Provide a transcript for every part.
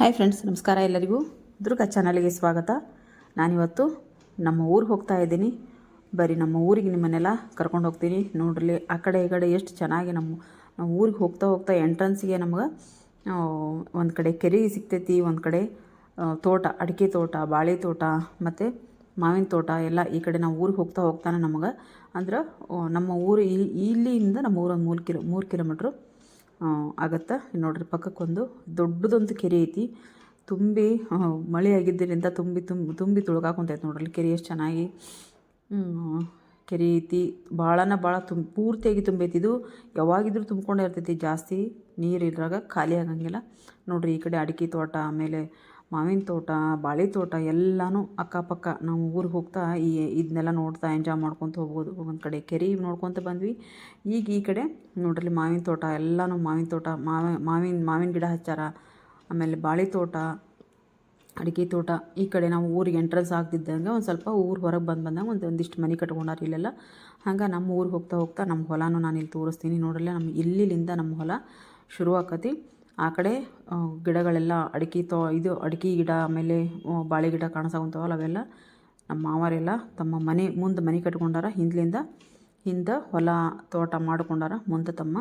Hi friends ನಮಸ್ಕಾರ ಎಲ್ಲರಿಗೂ. ದುರ್ಗಾ ಚಾನಲ್ಗೆ ಸ್ವಾಗತ. ನಾನಿವತ್ತು ನಮ್ಮ ಊರಿಗೆ ಹೋಗ್ತಾ ಇದ್ದೀನಿ. ಬರೀ ನಮ್ಮ ಊರಿಗೆ ನಿಮ್ಮನ್ನೆಲ್ಲ ಕರ್ಕೊಂಡು ಹೋಗ್ತೀನಿ. ನೋಡ್ರಿ, ಆ ಕಡೆ ಈ ಕಡೆ ಎಷ್ಟು ಚೆನ್ನಾಗಿ ನಮ್ಮ ನಾವು ಊರಿಗೆ ಹೋಗ್ತಾ ಹೋಗ್ತಾ ಎಂಟ್ರೆನ್ಸಿಗೆ ನಮ್ಗೆ ಒಂದು ಕಡೆ ಕೆರೆ ಸಿಗ್ತೈತಿ, ಒಂದು ಕಡೆ ತೋಟ, ಅಡಿಕೆ ತೋಟ, ಬಾಳೆ ತೋಟ, ಮತ್ತು ಮಾವಿನ ತೋಟ ಎಲ್ಲ ಈ ಕಡೆ ನಾವು ಊರಿಗೆ ಹೋಗ್ತಾ ಹೋಗ್ತಾನೆ ನಮಗೆ. ಅಂದ್ರೆ ನಮ್ಮ ಊರು ಇಲ್ಲಿಂದ ನಮ್ಮ ಊರು ಒಂದು ಮೂರು ಕಿಲೋ, ಮೂರು ಕಿಲೋಮೀಟ್ರು ಆಗತ್ತೆ? ನೋಡ್ರಿ ಪಕ್ಕಕ್ಕೊಂದು. ದೊಡ್ಡದೊಂದು ಕೆರೆ ಐತಿ. ತುಂಬಿ ಮಳೆ ಆಗಿದ್ದರಿಂದ ತುಂಬಿ ತುಂಬಿ ತುಂಬಿ ತುಳುಗಾಕೊಂತೈತೆ ನೋಡ್ರಿ ಕೆರೆ ಎಷ್ಟು ಚೆನ್ನಾಗಿ ಕೆರೆ ಐತಿ. ಭಾಳನ ಭಾಳ ತುಂಬ ಪೂರ್ತಿಯಾಗಿ ತುಂಬೈತಿ ಇದು. ಯಾವಾಗಿದ್ರೂ ತುಂಬ್ಕೊಂಡೇ ಇರ್ತೈತಿ ಜಾಸ್ತಿ. ನೀರು ಇದ್ರಾಗ ಖಾಲಿ ಆಗಂಗಿಲ್ಲ. ನೋಡ್ರಿ ಈ ಕಡೆ ಅಡಿಕೆ ತೋಟ, ಆಮೇಲೆ ಮಾವಿನ ತೋಟ, ಬಾಳೆ ತೋಟ ಎಲ್ಲನೂ ಅಕ್ಕಪಕ್ಕ ನಾವು ಊರಿಗೆ ಹೋಗ್ತಾ ಈ ಇದನ್ನೆಲ್ಲ ನೋಡ್ತಾ ಎಂಜಾಯ್ ಮಾಡ್ಕೊತ ಹೋಗ್ಬೋದು. ಒಂದು ಕಡೆ ಕೆರೆ ನೋಡ್ಕೊತ ಬಂದ್ವಿ. ಈಗ ಈ ಕಡೆ ನೋಡ್ರಿ ಮಾವಿನ ತೋಟ ಎಲ್ಲನೂ ಮಾವಿನ ತೋಟ ಮಾವಿನ ಮಾವಿನ ಮಾವಿನ ಗಿಡ ಹಚ್ಚಾರ. ಆಮೇಲೆ ಬಾಳೆ ತೋಟ, ಅಡಿಕೆ ತೋಟ ಈ ಕಡೆ ನಾವು ಊರಿಗೆ ಎಂಟ್ರೆನ್ಸ್ ಆಗ್ತಿದ್ದಂಗೆ ಒಂದು ಸ್ವಲ್ಪ ಊರು ಹೊರಗೆ ಬಂದು ಬಂದಾಗ ಒಂದು ಒಂದಿಷ್ಟು ಮನೆ ಕಟ್ಕೊಂಡಾರ ಇಲ್ಲೆಲ್ಲ. ಹಂಗೆ ನಮ್ಮ ಊರಿಗೆ ಹೋಗ್ತಾ ಹೋಗ್ತಾ ನಮ್ಮ ಹೊಲನೂ ನಾನು ಇಲ್ಲಿ ತೋರಿಸ್ತೀನಿ ನೋಡಲ್ಲ ನಮ್ಮ ಇಲ್ಲಿಂದ ನಮ್ಮ ಹೊಲ ಶುರು ಆಕತಿ ಆ ಕಡೆ ಗಿಡಗಳೆಲ್ಲ ಅಡಿಕೆ ತೋ, ಇದು ಅಡಿಕೆ ಗಿಡ ಆಮೇಲೆ ಬಾಳೆ ಗಿಡ ಕಾಣಿಸೋವಂಥವಲ್ಲ ಅವೆಲ್ಲ. ನಮ್ಮ ಮಾವರೆಲ್ಲ ತಮ್ಮ ಮನೆ, ಮುಂದೆ ಮನೆ ಕಟ್ಕೊಂಡಾರ. ಹಿಂದ್ಲಿಂದ ಹಿಂದೆ ಹೊಲ ತೋಟ ಮಾಡ್ಕೊಂಡಾರ. ಮುಂದೆ ತಮ್ಮ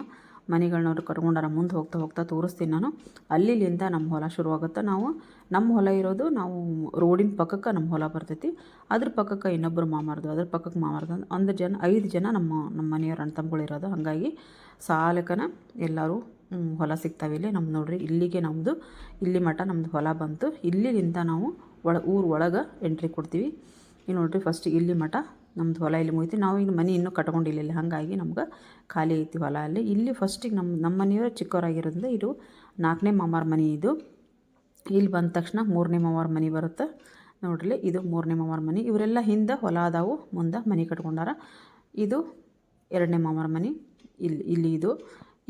ಮನೆಗಳನ್ನವ್ರು ಕಟ್ಕೊಂಡಾರ ಮುಂದೆ ಹೋಗ್ತಾ ಹೋಗ್ತಾ ತೋರಿಸ್ತೀನಿ ನಾನು. ಅಲ್ಲಿಲಿಂದ ನಮ್ಮ ಹೊಲ ಶುರುವಾಗುತ್ತೆ. ನಾವು, ನಮ್ಮ ಹೊಲ ಇರೋದು ನಾವು ರೋಡಿನ ಪಕ್ಕಕ್ಕೆ ನಮ್ಮ ಹೊಲ ಬರ್ತೈತಿ. ಅದ್ರ ಪಕ್ಕಕ್ಕೆ ಇನ್ನೊಬ್ಬರು ಮಾಮಾರ್ದು, ಅದ್ರ ಪಕ್ಕಕ್ಕೆ ಮಾಮಾರ್ದು ಒಂದು ಜನ, ಐದು ಜನ ನಮ್ಮ ನಮ್ಮ ಮನೆಯವ್ರ ಅಣ್ಣ ತಮ್ಮಗಳು ಇರೋದು ಹಾಗಾಗಿ ಸಾಲಕನ ಎಲ್ಲರೂ ಹೊಲ ಸಿಗ್ತಾವೆ ಇಲ್ಲಿ. ನಮ್ದು ನೋಡ್ರಿ, ಇಲ್ಲಿಗೆ ನಮ್ಮದು ಇಲ್ಲಿ ಮಠ ನಮ್ಮದು ಹೊಲ ಬಂತು. ಇಲ್ಲಿಂದ ನಾವು ಒಳ, ಊರು ಒಳಗೆ ಎಂಟ್ರಿ ಕೊಡ್ತೀವಿ. ಇಲ್ಲಿ ನೋಡ್ರಿ ಫಸ್ಟ್ ಇಲ್ಲಿ ಮಠ, ನಮ್ದು ಹೊಲ ಇಲ್ಲಿ ಮುಗಿತು. ನಾವು ಈಗ ಮನೆ ಇನ್ನೂ ಕಟ್ಕೊಂಡಿಲ್ಲ ಹಾಗಾಗಿ ನಮ್ಗೆ ಖಾಲಿ ಐತಿ ಹೊಲ ಅಲ್ಲಿ. ಇಲ್ಲಿ ಫಸ್ಟಿಗೆ ನಮ್ಮ ನಮ್ಮ ಮನೆಯವರು ಚಿಕ್ಕವರಾಗಿರೋದ್ರಿಂದ ಇದು ನಾಲ್ಕನೇ ಮಾಮಾರ ಮನೆ ಇದು. ಇಲ್ಲಿ ಬಂದ ತಕ್ಷಣ ಮೂರನೇ ಮಾಮಾರ ಮನೆ ಬರುತ್ತೆ. ನೋಡ್ರಿ, ಇದು ಮೂರನೇ ಮಾಮಾರ ಮನೆ. ಇವರೆಲ್ಲ ಹಿಂದೆ ಹೊಲ ಅದಾವು, ಮುಂದೆ ಮನೆ ಕಟ್ಕೊಂಡಾರ. ಇದು ಎರಡನೇ ಮಾಮಾರ ಮನೆ. ಇಲ್ಲಿ ಇಲ್ಲಿ ಇದು.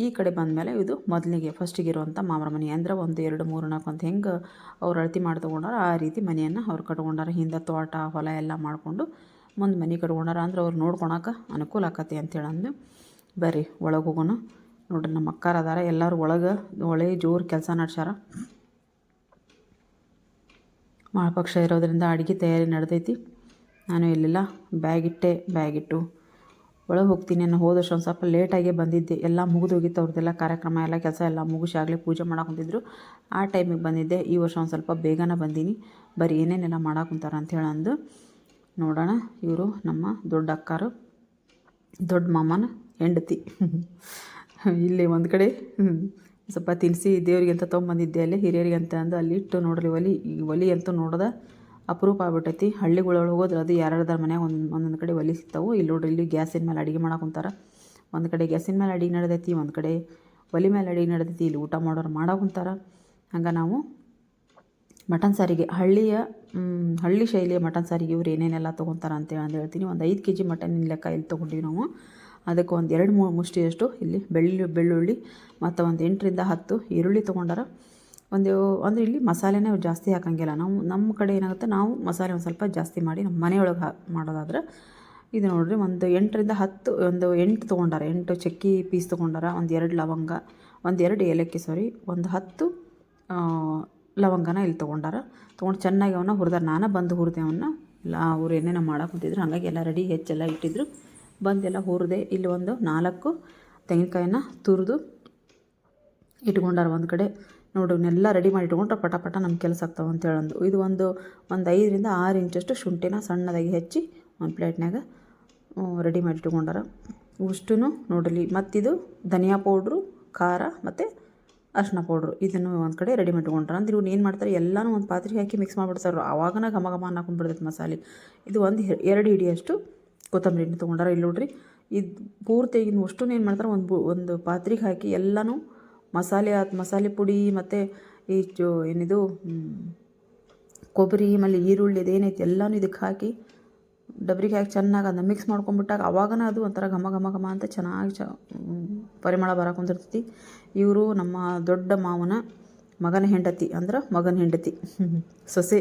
ಈ ಕಡೆ ಬಂದಮೇಲೆ ಇದು ಮೊದಲಿಗೆ ಫಸ್ಟಿಗೆ ಇರುವಂಥ ಮಾಮರ ಮನೆ. ಅಂದರೆ ಒಂದು ಎರಡು, ಮೂರು, ನಾಲ್ಕು ಅಂತ ಹೆಂಗೆ ಅವ್ರು ಅಳತಿ ಮಾಡಿ ತೊಗೊಂಡಾರ ಆ ರೀತಿ ಮನೆಯನ್ನು ಅವ್ರು ಕಟ್ಕೊಂಡಾರ. ಹಿಂದೆ ತೋಟ, ಹೊಲ ಎಲ್ಲ ಮಾಡಿಕೊಂಡು ಮುಂದೆ ಮನೆ ಕಟ್ಕೊಂಡಾರ. ಅಂದ್ರೆ ಅವ್ರು ನೋಡ್ಕೊಳಕ್ಕೆ ಅನುಕೂಲ ಆಕತಿ ಅಂತೇಳಿ ಅಂದು ಬರ್ರಿ, ಒಳಗೆ ಹೋಗೋಣ. ನೋಡ್ರಿ ನಮ್ಮ ಅಕ್ಕಾರ ಅದಾರ. ಎಲ್ಲರೂ ಒಳಗೆ ಒಳ್ಳೆ ಜೋರು ಕೆಲಸ ನಡೆಸ್ಯಾರ. ಮಾಳಪಕ್ಷ ಇರೋದರಿಂದ ಅಡುಗೆ ತಯಾರಿ ನಡೆದೈತಿ. ನಾನು ಇಲ್ಲಿಲ್ಲ ಬ್ಯಾಗ್ ಇಟ್ಟೆ. ಬ್ಯಾಗ್ ಇಟ್ಟು ಒಳಗೆ ಹೋಗ್ತೀನಿ ನಾನು ಹೋದ ವರ್ಷ ಒಂದು ಸ್ವಲ್ಪ ಲೇಟಾಗೇ ಬಂದಿದ್ದೆ. ಎಲ್ಲ ಮುಗಿದೋಗಿತ್ತು ಅವ್ರದ್ದೆಲ್ಲ ಕಾರ್ಯಕ್ರಮ ಎಲ್ಲ ಕೆಲಸ ಎಲ್ಲ ಮುಗಿಸಿ ಆಗಲಿ ಪೂಜೆ ಮಾಡಕ್ಕೆ ಕುಂತಿದ್ರು. ಆ ಟೈಮಿಗೆ ಬಂದಿದ್ದೆ. ಈ ವರ್ಷ ಒಂದು ಸ್ವಲ್ಪ ಬೇಗನೆ ಬಂದೀನಿ. ಬರೀ ಏನೇನೆಲ್ಲ ಮಾಡಕ್ಕೆ ಕುಂತಾರ ಅಂಥೇಳಿ ಅಂದು ನೋಡೋಣ. ಇವರು ನಮ್ಮ ದೊಡ್ಡ ಅಕ್ಕಾರು, ದೊಡ್ಡ ಮಾಮನ ಹೆಂಡತಿ. ಇಲ್ಲಿ ಒಂದು ಕಡೆ ಸ್ವಲ್ಪ ತಿನ್ನಿಸಿ ದೇವರಿಗೆ ಅಂತ ತೊಗೊಂಬಂದಿದ್ದೆ ಅಲ್ಲಿ ಹಿರಿಯರಿಗೆ ಅಂತ ಅಂದು ಅಲ್ಲಿ ಇಟ್ಟು ನೋಡ್ರಿ ಒಲಿ, ಈ ಒಲಿ ಅಂತೂ ನೋಡ್ದೆ. ಅಪರೂಪ ಆಗ್ಬಿಟ್ಟೈತಿ. ಹಳ್ಳಿಗಳೊಳಗೆ ಹೋದ್ರೆ ಅದು ಯಾರ್ಯಾರ್ದಾರ ಮನ್ಯಾಗ ಒಂದು, ಒಂದೊಂದು ಕಡೆ ಒಲಿ ಸಿಗ್ತಾವೆ ಇಲ್ಲಿ ನೋಡ್ರಿ, ಇಲ್ಲಿ ಗ್ಯಾಸಿನ ಮೇಲೆ ಅಡುಗೆ ಮಾಡಕ್ಕೆ ಕುಂತಾರ. ಒಂದು ಕಡೆ ಗ್ಯಾಸಿನ ಮೇಲೆ ಅಡಿಗೆ ನಡೆದೈತಿ, ಒಂದು ಕಡೆ ಒಲಿ ಮೇಲೆ ಅಡಿಗೆ ನಡೆದೈತಿ. ಇಲ್ಲಿ ಊಟ ಮಾಡೋರು ಮಾಡೋಕೆ ಕುಂತಾರ. ಹಂಗೆ ನಾವು ಮಟನ್ ಸಾರಿಗೆ, ಹಳ್ಳಿಯ ಹಳ್ಳಿ ಶೈಲಿಯ ಮಟನ್ ಸಾರಿಗೆ ಇವ್ರು ಏನೇನೆಲ್ಲ ತೊಗೊತಾರೆ ಅಂತೇಳಿ ಅಂತ ಹೇಳ್ತೀನಿ. ಒಂದು ಐದು ಕೆ ಜಿ ಮಟನ್ ಲೆಕ್ಕ ಇಲ್ಲಿ ತೊಗೊಂಡಿವಿ ನಾವು. ಅದಕ್ಕೆ ಒಂದು ಎರಡು ಮೂರು ಮುಷ್ಟಿಯಷ್ಟು ಇಲ್ಲಿ ಬೆಳ್ಳು, ಬೆಳ್ಳುಳ್ಳಿ ಮತ್ತು ಒಂದು ಎಂಟರಿಂದ ಹತ್ತು ಈರುಳ್ಳಿ ತೊಗೊಂಡಾರ. ಒಂದು, ಅಂದರೆ ಇಲ್ಲಿ ಮಸಾಲೆನೇ ಜಾಸ್ತಿ ಹಾಕಂಗಿಲ್ಲ. ನಾವು, ನಮ್ಮ ಕಡೆ ಏನಾಗುತ್ತೆ, ನಾವು ಮಸಾಲೆ ಒಂದು ಸ್ವಲ್ಪ ಜಾಸ್ತಿ ಮಾಡಿ ನಮ್ಮ ಮನೆಯೊಳಗೆ ಹಾ, ಮಾಡೋದಾದ್ರೆ, ಇದು ನೋಡಿರಿ ಒಂದು ಎಂಟರಿಂದ ಹತ್ತು, ಒಂದು ಎಂಟು ತೊಗೊಂಡಾರ, ಎಂಟು ಚಕ್ಕಿ ಪೀಸ್ ತೊಗೊಂಡಾರ, ಒಂದು ಎರಡು ಲವಂಗ, ಒಂದು ಎರಡು ಏಲಕ್ಕಿ ಸಾರಿ ಒಂದು ಹತ್ತು ಲವಂಗನ ಇಲ್ಲಿ ತೊಗೊಂಡಾರ. ತೊಗೊಂಡು ಚೆನ್ನಾಗಿ ಅವನ್ನ ಹುರಿದಾರ. ನಾನು ಬಂದು ಹುರಿದೆ ಅವನ್ನ ಇಲ್ಲ, ಅವ್ರು ಏನೇನೋ ಮಾಡಕ್ಕೆ ಕುಂತಿದ್ರು. ಹಾಗಾಗಿ ಎಲ್ಲ ರೆಡಿ ಹೆಚ್ಚೆಲ್ಲ ಇಟ್ಟಿದ್ರು. ಬಂದೆಲ್ಲ ಹುರಿದೆ ಇಲ್ಲಿ ಒಂದು ನಾಲ್ಕು ತೆಂಗಿನಕಾಯಿನ ತುರಿದು ಇಟ್ಕೊಂಡಾರ ಒಂದು ಕಡೆ. ನೋಡು ಇವನ್ನೆಲ್ಲ ರೆಡಿ ಮಾಡಿ ಇಟ್ಕೊಂಡ್ರೆ ಪಟ ಪಟ ನಮ್ಮ ಕೆಲಸ ಆಗ್ತಾವೆ ಅಂತ ಹೇಳಂದು ಇದು ಒಂದು ಒಂದು ಐದರಿಂದ ಆರು ಇಂಚಷ್ಟು ಶುಂಠಿನ ಸಣ್ಣದಾಗಿ ಹೆಚ್ಚಿ ಒಂದು ಪ್ಲೇಟ್ನಾಗ ರೆಡಿ ಮಾಡಿ ಇಟ್ಕೊಂಡಾರ. ಇಷ್ಟು ನೋಡಲಿ ಮತ್ತಿದು ಧನಿಯಾ ಪೌಡ್ರು, ಖಾರ ಮತ್ತು ಅರ್ಶಿನ ಪೌಡ್ರು ಇದನ್ನು ಒಂದು ಕಡೆ ರೆಡಿ ಮಾಡಿಟ್ಕೊಂಡ್ರೆ ಅಂದ್ರೆ ಇವ್ನು ಏನು ಮಾಡ್ತಾರೆ, ಎಲ್ಲನೂ ಒಂದು ಪಾತ್ರೆಗೆ ಹಾಕಿ ಮಿಕ್ಸ್ ಮಾಡಿಬಿಡ್ತಾರೆ. ಆವಾಗನ ಘಮ ಘಮ ಅನ್ನಾಕೊಂಡ್ಬಿಡ್ತೈತೆ ಮಸಾಲೆ. ಇದು ಒಂದು ಎರಡು ಹಿಡಿಯಷ್ಟು ಕೊತ್ತಂಬರಿ ಎಣ್ಣೆ ತೊಗೊಂಡಾರ. ಇಲ್ಲಿ ನೋಡ್ರಿ, ಇದು ಪೂರ್ತಿ ಇನ್ನು ಅಷ್ಟು ಏನು ಮಾಡ್ತಾರೆ, ಒಂದು ಒಂದು ಪಾತ್ರೆಗೆ ಹಾಕಿ ಎಲ್ಲನೂ ಮಸಾಲೆ ಆತ್ ಮಸಾಲೆ ಪುಡಿ ಮತ್ತು ಈ ಚು ಏನಿದು ಕೊಬ್ಬರಿ, ಆಮೇಲೆ ಈರುಳ್ಳಿ ಅದೇನೈತೆ ಎಲ್ಲನೂ ಇದಕ್ಕೆ ಹಾಕಿ ಡಬ್ರಿಗೆ ಹಾಕಿ ಚೆನ್ನಾಗಿ ಅದನ್ನ ಮಿಕ್ಸ್ ಮಾಡ್ಕೊಂಡ್ಬಿಟ್ಟಾಗ ಅವಾಗನ ಅದು ಒಂಥರ ಘಮ ಘಮ ಘಮ ಅಂತ ಚೆನ್ನಾಗಿ ಚ ಪರಿಮಳ ಬರಕೊಂತಿರ್ತೈತಿ ಇವರು ನಮ್ಮ ದೊಡ್ಡ ಮಾವನ ಮಗನ ಹೆಂಡತಿ ಅಂದ್ರೆ ಮಗನ ಹೆಂಡತಿ. ಸೊಸೆ,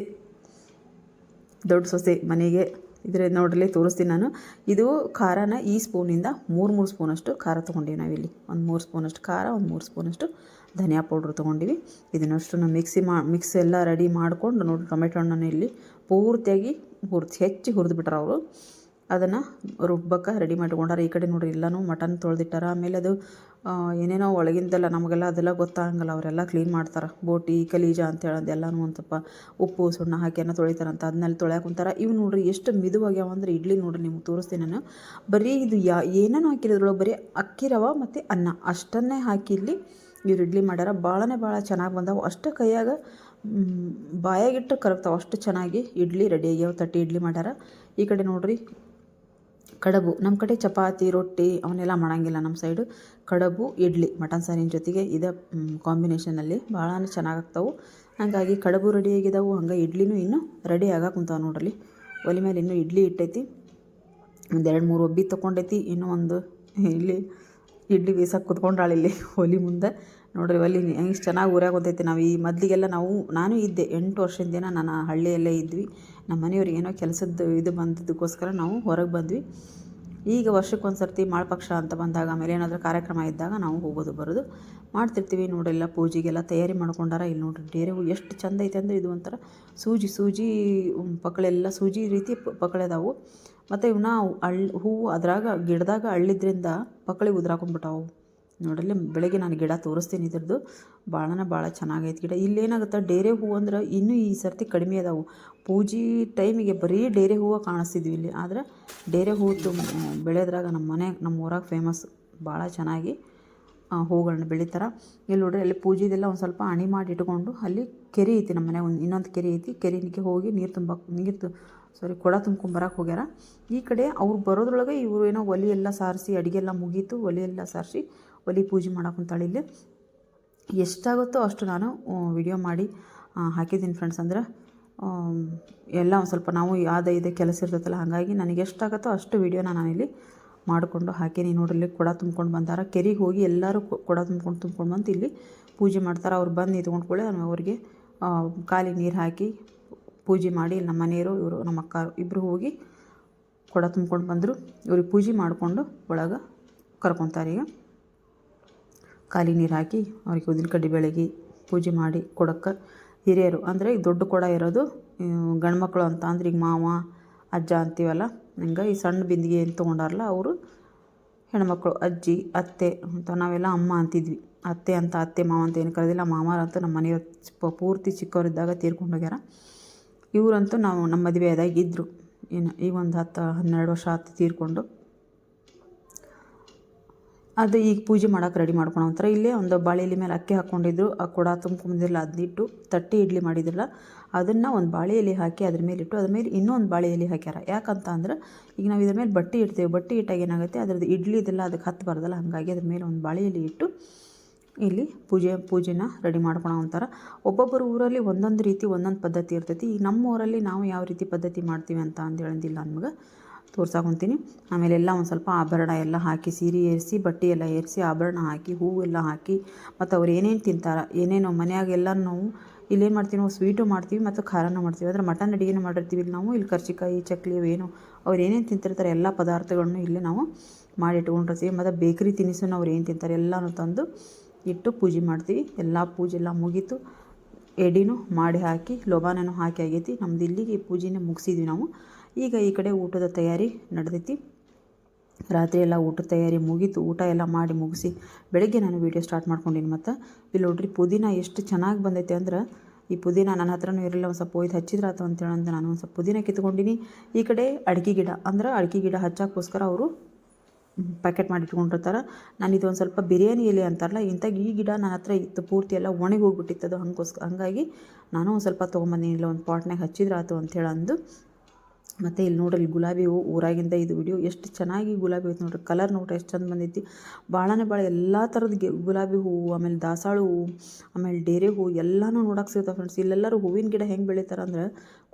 ದೊಡ್ಡ ಸೊಸೆ ಮನೆಗೆ. ಇದ್ರ ನೋಡ್ರಲ್ಲಿ ತೋರಿಸ್ತೀನಿ ನಾನು. ಇದು ಖಾರನ ಈ ಸ್ಪೂನಿಂದ ಮೂರು ಮೂರು ಸ್ಪೂನಷ್ಟು ಖಾರ ತೊಗೊಂಡಿವಿ ನಾವಿಲ್ಲಿ. ಒಂದು ಮೂರು ಸ್ಪೂನಷ್ಟು ಖಾರ, ಒಂದು ಮೂರು ಸ್ಪೂನಷ್ಟು ಧನಿಯಾ ಪೌಡ್ರ್ ತೊಗೊಂಡಿವಿ. ಇದನ್ನಷ್ಟು ಮಿಕ್ಸಿ ಮಾ, ಮಿಕ್ಸ್ ಎಲ್ಲ ರೆಡಿ ಮಾಡಿಕೊಂಡು ನೋಡಿ ಟೊಮೆಟೊ ಹಣ್ಣನ್ನು ಇಲ್ಲಿ ಪೂರ್ತಿಯಾಗಿ ಹುರಿದು, ಹೆಚ್ಚಿ ಹುರಿದು ಬಿಟ್ರು ಅವರು. ಅದನ್ನು ರುಬ್ಬಕ್ಕೆ ರೆಡಿ ಮಾಡಿಕೊಂಡಾರ. ಈ ಕಡೆ ನೋಡ್ರಿ ಎಲ್ಲನೂ ಮಟನ್ ತೊಳೆದಿಟ್ಟಾರ. ಆಮೇಲೆ ಅದು ಏನೇನೋ ಒಳಗಿಂದೆಲ್ಲ ನಮಗೆಲ್ಲ ಅದೆಲ್ಲ ಗೊತ್ತಾಗಂಗಿಲ್ಲ. ಅವರೆಲ್ಲ ಕ್ಲೀನ್ ಮಾಡ್ತಾರೆ. ಬೋಟಿ, ಕಲೀಜ ಅಂತೇಳಿ ಹೇಳೋದು ಒಂದು ಸ್ವಲ್ಪ ಉಪ್ಪು, ಸುಣ್ಣ ಹಾಕಿ ಏನೋ ತೊಳಿತಾರಂತ. ಅದನ್ನೆಲ್ಲ ತೊಳ್ಯಾಕೆ ಕುಂತಾರ. ಇವು ನೋಡ್ರಿ ಎಷ್ಟು ಮಿದುವಾಗ್ಯಾವ ಅಂದ್ರೆ ಇಡ್ಲಿ ನೋಡ್ರಿ ನಿಮ್ಗೆ ತೋರಿಸ್ತೀನಿ ನಾನು. ಬರೀ ಇದು ಯಾ, ಏನೇನು ಹಾಕಿರೋದ್ರೊಳಗೆ ಬರೀ ಅಕ್ಕಿ ರವ ಮತ್ತು ಅನ್ನ. ಅಷ್ಟನ್ನೇ ಹಾಕಿ ಇಲ್ಲಿ ಇವ್ರು ಇಡ್ಲಿ ಮಾಡ್ಯಾರ. ಭಾಳನೇ ಭಾಳ ಚೆನ್ನಾಗಿ ಬಂದಾವೆ. ಅಷ್ಟು ಕೈಯಾಗ ಬಾಯಾಗಿಟ್ಟು ಕರಗ್ತಾವೆ. ಅಷ್ಟು ಚೆನ್ನಾಗಿ ಇಡ್ಲಿ ರೆಡಿ ಆಗ್ಯಾವ. ತಟ್ಟಿ ಇಡ್ಲಿ ಮಾಡ್ಯಾರ. ಈ ಕಡೆ ನೋಡ್ರಿ ಕಡಬು ನಮ್ಮ ಕಡೆ ಚಪಾತಿ, ರೊಟ್ಟಿ ಅವನ್ನೆಲ್ಲ ಮಾಡೋಂಗಿಲ್ಲ ನಮ್ಮ ಸೈಡು ಕಡಬು, ಇಡ್ಲಿ, ಮಟನ್ ಸಾರಿನ ಜೊತೆಗೆ ಇದು ಕಾಂಬಿನೇಷನಲ್ಲಿ ಭಾಳ ಚೆನ್ನಾಗಾಗ್ತವೆ ಹಾಗಾಗಿ ಕಡಬು ರೆಡಿ ಆಗಿದಾವು. ಹಂಗೆ ಇಡ್ಲಿನೂ ಇನ್ನೂ ರೆಡಿ ಆಗಾಕ ಕುಂತಾವೆ ನೋಡ್ರಿ. ಒಲೆ ಮೇಲೆ ಇನ್ನೂ ಇಡ್ಲಿ ಇಟ್ಟೈತಿ. ಒಂದು ಎರಡು, ಮೂರು ಒಬ್ಬಿ ತೊಗೊಂಡೈತಿ ಇನ್ನೂ ಒಂದು ಇಲ್ಲಿ ಇಡ್ಲಿ ಬೀಸಕ್ಕೆ ಕುತ್ಕೊಂಡಾಳೆ ಇಲ್ಲಿ ಒಲೆ ಮುಂದೆ. ನೋಡ್ರಿ ಒಲಿ ಹೆಂಗೆ ಚೆನ್ನಾಗಿ ಊರಾಗ ಗೊತ್ತೈತಿ ನಾವು ಈ ಮೊದಲಿಗೆಲ್ಲ ನಾವು, ನಾನು ಇದ್ದೆ ಎಂಟು ವರ್ಷದಿಂದ ನಾನು ಹಳ್ಳಿಯಲ್ಲೇ ಇದ್ವಿ. ನಮ್ಮ ಮನೆಯವ್ರಿಗೆ ಏನೋ ಕೆಲಸದ್ದು ಇದು ಬಂದಿದ್ದಕ್ಕೋಸ್ಕರ ನಾವು ಹೊರಗೆ ಬಂದ್ವಿ. ಈಗ ವರ್ಷಕ್ಕೊಂದು ಸರ್ತಿ ಮಾಳಪಕ್ಷ ಅಂತ ಬಂದಾಗ ಆಮೇಲೆ ಏನಾದರೂ ಕಾರ್ಯಕ್ರಮ ಇದ್ದಾಗ ನಾವು ಹೋಗೋದು ಬರೋದು. ಮಾಡ್ತಿರ್ತೀವಿ ನೋಡಿಲ್ಲ ಪೂಜೆಗೆಲ್ಲ ತಯಾರಿ ಮಾಡ್ಕೊಂಡಾರ ಇಲ್ಲಿ ನೋಡ್ರಿ ಡೇರೆ ಹೂ ಎಷ್ಟು ಚಂದ ಐತೆ ಅಂದರೆ ಇದು ಒಂಥರ ಸೂಜಿ ಸೂಜಿ ಪಕ್ಕಳೆಲ್ಲ ಸೂಜಿ ರೀತಿ ಪಕ್ಕಳೆದಾವು ಮತ್ತು ಇವನ್ನ ಅಳ್ ಹೂವು ಅದ್ರಾಗ ಗಿಡದಾಗ ಅಳ್ಳಿದ್ರಿಂದ ಪಕ್ಕಳಿಗೆ ಉದ್ರಾಕೊಂಡ್ಬಿಟ್ಟಾವು. ನೋಡಲ್ಲಿ ಬೆಳಗ್ಗೆ ನಾನು ಗಿಡ ತೋರಿಸ್ತೀನಿ ಇದ್ರದ್ದು. ಭಾಳನ ಭಾಳ ಚೆನ್ನಾಗೈತೆ ಗಿಡ. ಇಲ್ಲೇನಾಗುತ್ತೆ, ಡೇರೆ ಹೂವು ಅಂದ್ರೆ ಇನ್ನೂ ಈ ಸರ್ತಿ ಕಡಿಮೆ ಅದಾವು. ಪೂಜೆ ಟೈಮಿಗೆ ಬರೀ ಡೇರೆ ಹೂವು ಕಾಣಿಸ್ತಿದ್ವಿ ಇಲ್ಲಿ. ಆದರೆ ಡೇರೆ ಹೂವು ತುಂಬ ಬೆಳೆದ್ರಾಗ ನಮ್ಮ ಮನೆ ನಮ್ಮ ಊರಾಗ ಫೇಮಸ್ ಭಾಳ ಚೆನ್ನಾಗಿ ಹೂಗಳನ್ನ ಬೆಳಿತಾರೆ. ಇಲ್ಲಿ ನೋಡ್ರಿ, ಅಲ್ಲಿ ಪೂಜೆದೆಲ್ಲ ಒಂದು ಸ್ವಲ್ಪ ಅಣಿ ಮಾಡಿ ಇಟ್ಕೊಂಡು ಅಲ್ಲಿ ಕೆರೆ ಐತಿ ನಮ್ಮ ಮನೆ. ಒಂದು, ಇನ್ನೊಂದು ಕೆರೆ ಐತಿ. ಕೆರೆನಿಗೆ ಹೋಗಿ ನೀರು ತುಂಬ, ನೀರು ಸಾರಿ ಕೊಡ ತುಂಬ್ಕೊಂಬರಕ್ಕೆ ಹೋಗ್ಯಾರ. ಈ ಕಡೆ ಅವ್ರು ಬರೋದ್ರೊಳಗೆ ಇವರು ಏನೋ ಒಲೆ ಎಲ್ಲ ಸಾರಿಸಿ ಅಡುಗೆ ಎಲ್ಲ ಮುಗೀತು ಒಲೆ ಎಲ್ಲ ಸಾರಿಸಿ ಒಲೆ ಪೂಜೆ ಮಾಡಕ್ಕೆ ಇಲ್ಲಿ. ಎಷ್ಟಾಗುತ್ತೋ ಅಷ್ಟು ನಾನು ವಿಡಿಯೋ ಮಾಡಿ ಹಾಕಿದ್ದೀನಿ ಫ್ರೆಂಡ್ಸ್ ಅಂದ್ರೆ ಎಲ್ಲ ಒಂದು ಸ್ವಲ್ಪ ನಾವು ಯಾವ್ದು ಇದೆ ಕೆಲಸ ಇರ್ತೈತಲ್ಲ, ಹಾಗಾಗಿ ನನಗೆ ಎಷ್ಟಾಗುತ್ತೋ ಅಷ್ಟು ವೀಡಿಯೋನ ನಾನಿಲ್ಲಿ ಮಾಡಿಕೊಂಡು ಹಾಕೀನಿ. ನೋಡ್ರಿ ಕೊಡ ತುಂಬ್ಕೊಂಡು ಬಂದಾರ. ಕೆರಿಗೆ ಹೋಗಿ ಎಲ್ಲರೂ ಕೊಡ ತುಂಬ್ಕೊಂಡು ತುಂಬ್ಕೊಂಡು ಬಂದು ಇಲ್ಲಿ ಪೂಜೆ ಮಾಡ್ತಾರೆ. ಅವ್ರು ಬಂದು ನಿಂತ್ಕೊಂಡ್ಕೊಳ್ಳಿ ಅವ್ರಿಗೆ ಅವರಿಗೆ ಕಾಲಿಗೆ ನೀರು ಹಾಕಿ ಪೂಜೆ ಮಾಡಿ ಇಲ್ಲಿ ನಮ್ಮ ಮನೆಯವರು, ಇವರು ನಮ್ಮ ಅಕ್ಕ ಇಬ್ಬರು ಹೋಗಿ ಕೊಡ ತುಂಬ್ಕೊಂಡು ಬಂದರು. ಇವ್ರಿಗೆ ಪೂಜೆ ಮಾಡಿಕೊಂಡು ಒಳಗೆ ಕರ್ಕೊತಾರೆ ಈಗ. ಖಾಲಿ ನೀರು ಹಾಕಿ ಅವ್ರಿಗೆ ಉದ್ದಿನ ಕಡ್ಡಿ ಬೆಳಗಿ ಪೂಜೆ ಮಾಡಿ ಕೊಡಕ್ಕೆ ಹಿರಿಯರು. ಅಂದರೆ ಈಗ ದೊಡ್ಡ ಕೊಡ ಇರೋದು ಗಂಡ್ಮಕ್ಳು ಅಂತ. ಅಂದ್ರೆ ಈಗ ಮಾವ, ಅಜ್ಜ ಅಂತೀವಲ್ಲ, ಹಂಗೆ ಈ ಸಣ್ಣ ಬಿಂದಿಗೆ ಏನು ತೊಗೊಂಡಾರಲ್ಲ ಅವರು, ಹೆಣ್ಮಕ್ಳು, ಅಜ್ಜಿ, ಅತ್ತೆ ಅಂತ. ನಾವೆಲ್ಲ ಅಮ್ಮ ಅಂತಿದ್ವಿ. ಅತ್ತೆ ಅಂತ, ಅತ್ತೆ ಮಾವ ಅಂತ ಏನು ಕರೆದಿಲ್ಲ. ಮಾಮಾರ ಅಂತ ನಮ್ಮ ಮನೆಯವ್ರು ಚಿಕ್ಕ- ಪೂರ್ತಿ ಚಿಕ್ಕವರಿದ್ದಾಗ ತೀರ್ಕೊಂಡು ಹೋಗ್ಯಾರ. ಇವರಂತೂ ನಾವು ನಮ್ಮ ಮದುವೆ ಆದಾಗ ಇದ್ದರು ಏನು ಈಗ ಒಂದು ಹತ್ತು, ಹನ್ನೆರಡು ವರ್ಷ ಆತು ತೀರ್ಕೊಂಡು. ಅದು ಈಗ ಪೂಜೆ ಮಾಡೋಕೆ ರೆಡಿ ಮಾಡ್ಕೊಳೋ ಅಂತಾರೆ. ಇಲ್ಲೇ ಒಂದು ಬಾಳೆ ಎಲೆ ಮೇಲೆ ಅಕ್ಕಿ ಹಾಕ್ಕೊಂಡಿದ್ರು ಆ ಕೊಡ ತುಂಬ್ಕೊಂಡಿರಲ್ಲ ಅದನ್ನಿಟ್ಟು ತಟ್ಟಿ ಇಡ್ಲಿ ಮಾಡಿದ್ರಲ್ಲ, ಅದನ್ನು ಒಂದು ಬಾಳೆ ಎಲೆ ಹಾಕಿ ಅದ್ರ ಮೇಲೆ ಇಟ್ಟು ಅದ್ರ ಮೇಲೆ ಇನ್ನೊಂದು ಬಾಳೆ ಎಲೆ ಹಾಕ್ಯಾರ. ಯಾಕಂತ ಅಂದ್ರೆ ಈಗ ನಾವು ಇದ್ರ ಮೇಲೆ ಬಟ್ಟೆ ಇಡ್ತೇವೆ. ಬಟ್ಟೆ ಇಟ್ಟಾಗ ಏನಾಗುತ್ತೆ, ಅದ್ರದ್ದು ಇಡ್ಲಿ ಇದೆಲ್ಲ ಅದಕ್ಕೆ ಹತ್ತಬಾರ್ದಲ್ಲ ಹಾಗಾಗಿ ಅದ್ರ ಮೇಲೆ ಒಂದು ಬಾಳೆ ಎಲೆ ಇಟ್ಟು ಇಲ್ಲಿ ಪೂಜೆ, ಪೂಜೆನ ರೆಡಿ ಮಾಡ್ಕೊಳೋ ಅಂತಾರೆ. ಒಬ್ಬೊಬ್ಬರು ಊರಲ್ಲಿ ಒಂದೊಂದು ರೀತಿ ಒಂದೊಂದು ಪದ್ಧತಿ ಇರ್ತೈತಿ. ಈಗ ನಮ್ಮ ಊರಲ್ಲಿ ನಾವು ಯಾವ ರೀತಿ ಪದ್ಧತಿ ಮಾಡ್ತೀವಿ ಅಂತ ಅಂದು ಹೇಳೋದಿಲ್ಲ ನಮ್ಗೆ. ತೋರ್ಸಾಕೊಂತೀನಿ. ಆಮೇಲೆ ಎಲ್ಲ ಒಂದು ಸ್ವಲ್ಪ ಆಭರಣ ಎಲ್ಲ ಹಾಕಿ, ಸೀರೆ ಏರಿಸಿ, ಬಟ್ಟೆ ಎಲ್ಲ ಏರಿಸಿ, ಆಭರಣ ಹಾಕಿ, ಹೂವು ಎಲ್ಲ ಹಾಕಿ, ಮತ್ತು ಅವ್ರು ಏನೇನು ತಿಂತಾರೆ, ಏನೇನು ಮನೆಯಾಗೆಲ್ಲ ನಾವು ಇಲ್ಲೇನು ಮಾಡ್ತೀವಿ, ನಾವು ಸ್ವೀಟು ಮಾಡ್ತೀವಿ ಮತ್ತು ಖಾರನೂ ಮಾಡ್ತೀವಿ. ಆದರೆ ಮಟನ್ ಅಡುಗೆನೂ ಮಾಡಿರ್ತೀವಿ ಇಲ್ಲಿ ನಾವು, ಇಲ್ಲಿ ಕರ್ಚಿಕಾಯಿ, ಚಕ್ಲಿ ಏನು, ಅವ್ರು ಏನೇನು ತಿಂತಿರ್ತಾರೆ ಎಲ್ಲ ಪದಾರ್ಥಗಳನ್ನು ಇಲ್ಲೇ ನಾವು ಮಾಡಿ ಇಟ್ಕೊಂಡಿರ್ತೀವಿ. ಮತ್ತು ಬೇಕ್ರಿ ತಿನಿಸನ್ನು ಅವ್ರು ಏನು ತಿಂತಾರೆ ಎಲ್ಲನೂ ತಂದು ಇಟ್ಟು ಪೂಜೆ ಮಾಡ್ತೀವಿ. ಎಲ್ಲ ಪೂಜೆ ಎಲ್ಲ ಮುಗೀತು. ಎಡಿನೂ ಮಾಡಿ ಹಾಕಿ ಲೋಬಾನೂ ಹಾಕಿ ಆಗೈತಿ. ನಮ್ದು ಇಲ್ಲಿಗೆ ಈ ಪೂಜೆನೇ ಮುಗಿಸಿದ್ವಿ ನಾವು. ಈಗ ಈ ಕಡೆ ಊಟದ ತಯಾರಿ ನಡೆದೈತಿ. ರಾತ್ರಿ ಎಲ್ಲ ಊಟದ ತಯಾರಿ ಮುಗೀತು. ಊಟ ಎಲ್ಲ ಮಾಡಿ ಮುಗಿಸಿ ಬೆಳಗ್ಗೆ ನಾನು ವೀಡಿಯೋ ಸ್ಟಾರ್ಟ್ ಮಾಡ್ಕೊಂಡಿನಿ ಮತ್ತು. ಇಲ್ಲಿ ನೋಡ್ರಿ ಪುದೀನ ಎಷ್ಟು ಚೆನ್ನಾಗಿ ಬಂದೈತೆ ಅಂದ್ರೆ ಈ ಪುದೀನ ನನ್ನ ಹತ್ರನೂ ಇರಲಿಲ್ಲ, ಒಂದು ಸ್ವಲ್ಪ ಒಯ್ದು ಹಚ್ಚಿದ್ರಾತು ಅಂತೇಳಿ ಅಂತ ನಾನು ಒಂದು ಸ್ವಲ್ಪ ಪುದೀನ ಕಿತ್ಕೊಂಡಿನಿ. ಈ ಕಡೆ ಅಡಿಕೆ ಗಿಡ, ಅಂದ್ರೆ ಅಡಿಕೆ ಗಿಡ ಹಚ್ಚೋಕ್ಕೋಸ್ಕರ ಅವರು ಪ್ಯಾಕೆಟ್ ಮಾಡಿ ಇಟ್ಕೊಂಡಿರ್ತಾರೆ. ನಾನು ಒಂದು ಸ್ವಲ್ಪ ಬಿರಿಯಾನಿ ಎಲೆ ಅಂತಾರಲ್ಲ ಇಂಥಾಗ ಈ ಗಿಡ ನನ್ನ ಹತ್ರ ಇತ್ತು. ಪೂರ್ತಿ ಎಲ್ಲ ಒಣಗಿ ಹೋಗ್ಬಿಟ್ಟಿತ್ತದು ಹಂಗೋಸ್ಕರ ಹಾಗಾಗಿ ನಾನು ಒಂದು ಸ್ವಲ್ಪ ತೊಗೊಂಬಂದಿನಿ, ಇಲ್ಲ ಒಂದು ಪಾಟ್ನಾಗ ಹಚ್ಚಿದ್ರಾತು ಅಂತೇಳಿ ಅಂದು ಮತ್ತು ಇಲ್ಲಿ ನೋಡ್ರಿ ಗುಲಾಬಿ ಹೂ ಊರಾಗಿಂದ ಇದು ವಿಡಿಯೋ ಎಷ್ಟು ಚೆನ್ನಾಗಿ ಗುಲಾಬಿ ಐತೆ ನೋಡ್ರಿ. ಕಲರ್ ನೋಡ್ರಿ, ಎಷ್ಟು ಚಂದ ಬಂದೈತಿ. ಭಾಳನೇ ಭಾಳ ಎಲ್ಲ ಥರದ ಗುಲಾಬಿ ಹೂವು ಆಮೇಲೆ ದಾಸಾಳು ಹೂವು ಆಮೇಲೆ ಡೇರೆ ಹೂವು ಎಲ್ಲನೂ ನೋಡೋಕೆ ಸಿಗ್ತಾವೆ ಫ್ರೆಂಡ್ಸ್ ಇಲ್ಲೆಲ್ಲರೂ ಹೂವಿನ ಗಿಡ ಹೆಂಗೆ ಬೆಳಿತಾರೆ ಅಂದ್ರೆ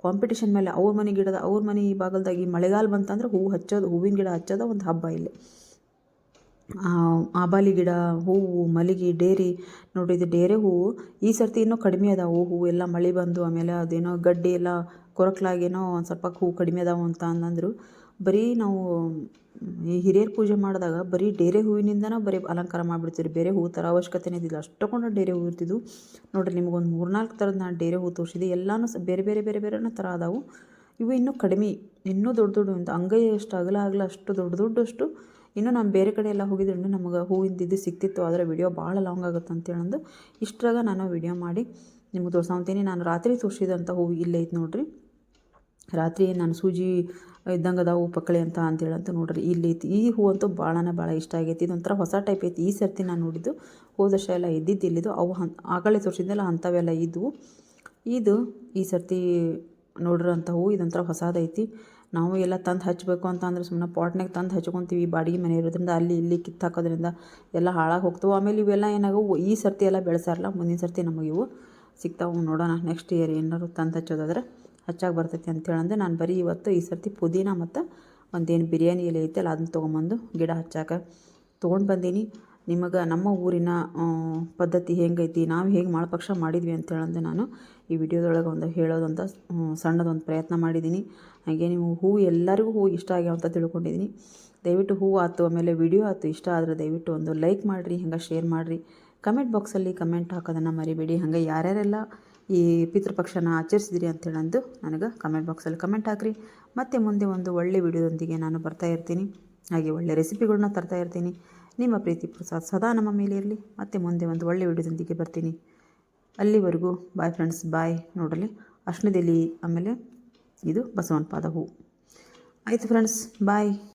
ಕಾಂಪಿಟೇಷನ್ ಮೇಲೆ ಅವ್ರ ಮನೆ ಗಿಡದ, ಅವ್ರ ಮನೆ ಈ ಭಾಗಲ್ದಾಗ ಈ ಮಳೆಗಾಲ ಬಂತಂದ್ರೆ ಹೂವು ಹಚ್ಚೋದು, ಹೂವಿನ ಗಿಡ ಹಚ್ಚೋದ ಒಂದು ಹಬ್ಬ ಇಲ್ಲಿ. ಆಬಾಲಿ ಗಿಡ ಹೂವು ಮಲ್ಲಿಗೆ, ಡೇರಿ. ನೋಡಿ ಇದು ಡೇರೆ ಹೂವು ಈ ಸರ್ತಿ ಇನ್ನೂ ಕಡಿಮೆ ಅದಾವು. ಹೂವು ಎಲ್ಲ ಮಳೆ ಬಂದು ಆಮೇಲೆ ಅದೇನೋ ಗಡ್ಡೆ ಎಲ್ಲ ಕೊರಕ್ಲಾಗೇನೋ ಒಂದು ಸ್ವಲ್ಪ ಹೂ ಕಡಿಮೆ ಅದಾವು ಅಂತ ಅಂದಂದರು, ಬರೀ ನಾವು ಈ ಹಿರಿಯರ ಪೂಜೆ ಮಾಡಿದಾಗ ಬರೀ ಡೇರೆ ಹೂವಿನಿಂದನೇ ಬರೀ ಅಲಂಕಾರ ಮಾಡಿಬಿಡ್ತೀವಿ ಬೇರೆ ಹೂ ಥರ ಅವಶ್ಯಕತೆನೇ ಇದ್ದಿಲ್ಲ. ಅಷ್ಟೊಂದು ಡೇರೆ ಹೂ ಇರ್ತಿದ್ವು. ನೋಡಿರಿ, ನಿಮಗೊಂದು ಮೂರ್ನಾಲ್ಕು ಥರದ ನಾನು ಡೇರೆ ಹೂ ತೋರಿಸಿದೆ ಎಲ್ಲನೂ ಬೇರೆ ಬೇರೆ ಬೇರೆ ಬೇರೆನೇ ಥರ ಅದಾವು. ಇವು ಇನ್ನೂ ಕಡಿಮೆ, ಇನ್ನೂ ದೊಡ್ಡ ದೊಡ್ಡ ಅಂತ ಅಂಗೈ ಅಷ್ಟು ಅಗಲ ಆಗಲ ಅಷ್ಟು ದೊಡ್ಡ ದೊಡ್ಡಷ್ಟು. ಇನ್ನೂ ನಾನು ಬೇರೆ ಕಡೆ ಎಲ್ಲ ಹೋಗಿದ್ರು ನಮಗೆ ಹೂವಿಂದ ಸಿಕ್ತಿತ್ತು. ಆದರೆ ವಿಡಿಯೋ ಭಾಳ ಲಾಂಗ್ ಆಗುತ್ತೆ ಅಂತೇಳಂದು ಇಷ್ಟರಾಗ ನಾನು ವಿಡಿಯೋ ಮಾಡಿ ನಿಮ್ಗೆ ತೋರಿಸ್ತೀನಿ ನಾನು ರಾತ್ರಿ ತೋರಿಸಿದಂಥ ಹೂವು ಇಲ್ಲೇ ಐತೆ ನೋಡ್ರಿ. ರಾತ್ರಿ ನಾನು ಸೂಜಿ ಇದ್ದಂಗೆ ಅದಾವು ಪಕ್ಕಳೆ ಅಂತ ಅಂತೇಳಂತ ನೋಡ್ರಿ. ಇಲ್ಲಿ ಈ ಹೂ ಅಂತೂ ಭಾಳನೇ ಭಾಳ ಇಷ್ಟ ಆಗೈತಿ. ಇದೊಂಥರ ಹೊಸ ಟೈಪ್ ಐತಿ. ಈ ಸರ್ತಿ ನಾನು ನೋಡಿದ್ದು ಹೋದ ವರ್ಷ ಎಲ್ಲ ಇದ್ದಿದ್ದು ಇಲ್ಲಿದ್ದು ಅವು ಹಂ ಆಗಲೇ ತೋರಿಸಿದ್ದೆಲ್ಲ ಅಂಥವೆಲ್ಲ ಇದ್ದವು ಇದು ಈ ಸರ್ತಿ ನೋಡಿರೋಂಥ ಹೂ ಇದೊಂಥರ ಹೊಸದೈತಿ ನಾವು ಎಲ್ಲ ತಂದು ಹಚ್ಚಬೇಕು ಅಂತ ಅಂದ್ರೆ ಸುಮ್ಮನೆ ಪಾಟ್ನಾಗ ತಂದು ಹಚ್ಕೊತೀವಿ. ಬಾಡಿಗೆ ಮನೆ ಇರೋದ್ರಿಂದ ಅಲ್ಲಿ ಇಲ್ಲಿ ಕಿತ್ತಾಕೋದ್ರಿಂದ ಎಲ್ಲ ಹಾಳಾಗಿ ಹೋಗ್ತವೆ. ಆಮೇಲೆ ಇವೆಲ್ಲ ಏನಾಗವು? ಈ ಸರ್ತಿ ಎಲ್ಲ ಬೆಳೆಸಾರಲ್ಲ ಮುಂದಿನ ಸರ್ತಿ ನಮಗೆ ಇವು ಸಿಗ್ತಾವೆ ನೋಡೋಣ. ನೆಕ್ಸ್ಟ್ ಇಯರ್ ಏನಾದ್ರು ತಂದು ಹಚ್ಚೋದಾದ್ರೆ. ಹಚ್ಚಾಗಿ ಬರ್ತೈತಿ ಅಂತೇಳಂದೆ ನಾನು ಬರೀ ಇವತ್ತು ಈ ಸರ್ತಿ ಪುದೀನ ಮತ್ತು ಒಂದೇನು ಬಿರಿಯಾನಿ ಎಲೆ ಐತಲ್ಲ ಅದನ್ನ ತೊಗೊಂಬಂದು ಗಿಡ ಹಚ್ಚಾಕ ತೊಗೊಂಡು ಬಂದೀನಿ. ನಿಮಗೆ ನಮ್ಮ ಊರಿನ ಪದ್ಧತಿ ಹೆಂಗೈತಿ, ನಾವು ಹೇಗೆ ಮಾಳ್ಪಕ್ಷ ಮಾಡಿದ್ವಿ ಅಂತೇಳಂದು ನಾನು ಈ ವಿಡಿಯೋದೊಳಗೆ ಒಂದು ಹೇಳೋದಂತ ಸಣ್ಣದೊಂದು ಪ್ರಯತ್ನ ಮಾಡಿದ್ದೀನಿ ಹಾಗೆ ನೀವು ಹೂವು ಎಲ್ಲರಿಗೂ ಹೂವು ಇಷ್ಟ ಆಗ್ಯಾವ ಅಂತ ತಿಳ್ಕೊಂಡಿದ್ದೀನಿ ದಯವಿಟ್ಟು ಹೂವು ಆಯ್ತು, ಆಮೇಲೆ ವಿಡಿಯೋ ಆಯ್ತು, ಇಷ್ಟ ಆದರೆ ದಯವಿಟ್ಟು ಒಂದು ಲೈಕ್ ಮಾಡಿರಿ, ಹಂಗೆ ಶೇರ್ ಮಾಡಿರಿ. ಕಮೆಂಟ್ ಬಾಕ್ಸಲ್ಲಿ ಕಮೆಂಟ್ ಹಾಕೋದನ್ನು ಮರಿಬೇಡಿ. ಹಾಗೆ ಯಾರ್ಯಾರೆಲ್ಲ ಈ ಪಿತೃಪಕ್ಷನ ಆಚರಿಸಿದಿರಿ ಅಂತೇಳಂದು ನನಗೆ ಕಮೆಂಟ್ ಬಾಕ್ಸಲ್ಲಿ ಕಮೆಂಟ್ ಹಾಕ್ರಿ. ಮತ್ತು ಮುಂದೆ ಒಂದು ಒಳ್ಳೆ ವಿಡಿಯೋದೊಂದಿಗೆ ನಾನು ಬರ್ತಾ ಇರ್ತೀನಿ. ಹಾಗೆ ಒಳ್ಳೆ ರೆಸಿಪಿಗಳನ್ನ ತರ್ತಾ ಇರ್ತೀನಿ. ನಿಮ್ಮ ಪ್ರೀತಿ ಪ್ರಸಾದ್ ಸದಾ ನಮ್ಮ ಮೇಲೆ ಇರಲಿ. ಮತ್ತು ಮುಂದೆ ಒಂದು ಒಳ್ಳೆ ವಿಡಿಯೋದೊಂದಿಗೆ ಬರ್ತೀನಿ. ಅಲ್ಲಿವರೆಗೂ ಬಾಯ್ ಫ್ರೆಂಡ್ಸ್ ಬಾಯ್ ನೋಡಲಿ. ಅರ್ಶನದಲ್ಲಿ ಆಮೇಲೆ ಇದು ಬಸವನ ಪಾದ ಹೂ. ಆಯಿತು ಫ್ರೆಂಡ್ಸ್ ಬಾಯ್